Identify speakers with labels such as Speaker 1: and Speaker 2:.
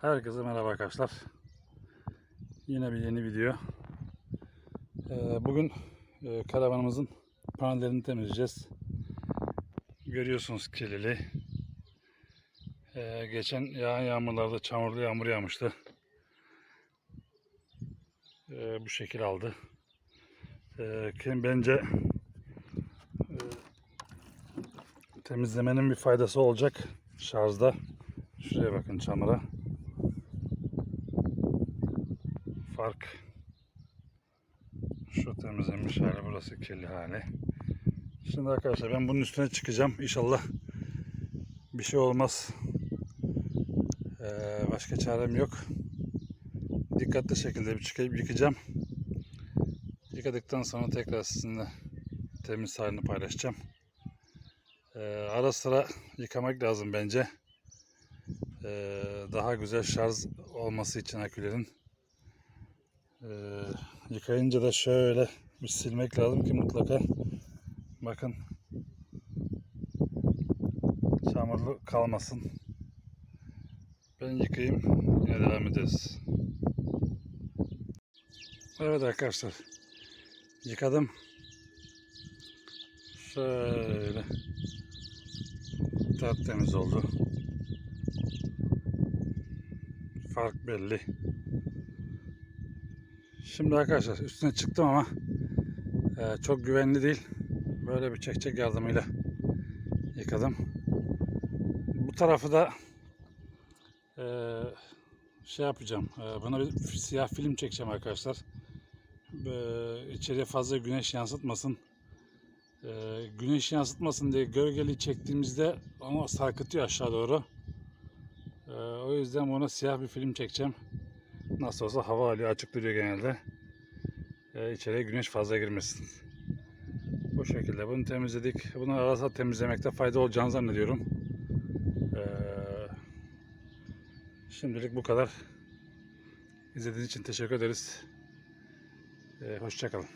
Speaker 1: Herkese merhaba arkadaşlar. Yine bir yeni video. Ee, bugün e, karavanımızın panellerini temizleyeceğiz. Görüyorsunuz kirliliği. Ee, geçen yağan yağmurlarda çamurlu yağmur yağmıştı. Ee, bu şekil aldı. Bence e, temizlemenin bir faydası olacak şarjda. Şuraya bakın çamura. Fark şu temizlenmiş hali burası kirli hali. Şimdi arkadaşlar ben bunun üstüne çıkacağım. İnşallah bir şey olmaz. Ee, başka çarem yok. Dikkatli şekilde bir çıkıp yıkayacağım. Yıkadıktan sonra tekrar sizinle temiz halini paylaşacağım. Ee, ara sıra yıkamak lazım bence. Ee, daha güzel şarj olması için akülerin. Ee, yıkayınca da şöyle bir silmek lazım ki mutlaka bakın çamurlu kalmasın. Ben yıkayayım yine devam ederiz. Evet arkadaşlar yıkadım. Şöyle tertemiz oldu. Fark belli. Şimdi arkadaşlar üstüne çıktım ama e, çok güvenli değil. Böyle bir çekçek yardımıyla yıkadım. Bu tarafı da e, şey yapacağım. E, buna bir siyah film çekeceğim arkadaşlar. E, içeriye fazla güneş yansıtmasın. E, güneş yansıtmasın diye gölgeli çektiğimizde ama sarkıtıyor aşağı doğru. E, o yüzden buna siyah bir film çekeceğim. Nasıl olsa hava alıyor açık duruyor genelde. Ee, içeriye güneş fazla girmesin. Bu şekilde bunu temizledik. Bunu arada temizlemekte fayda olacağını zannediyorum. Ee, şimdilik bu kadar. İzlediğiniz için teşekkür ederiz. Ee, hoşçakalın.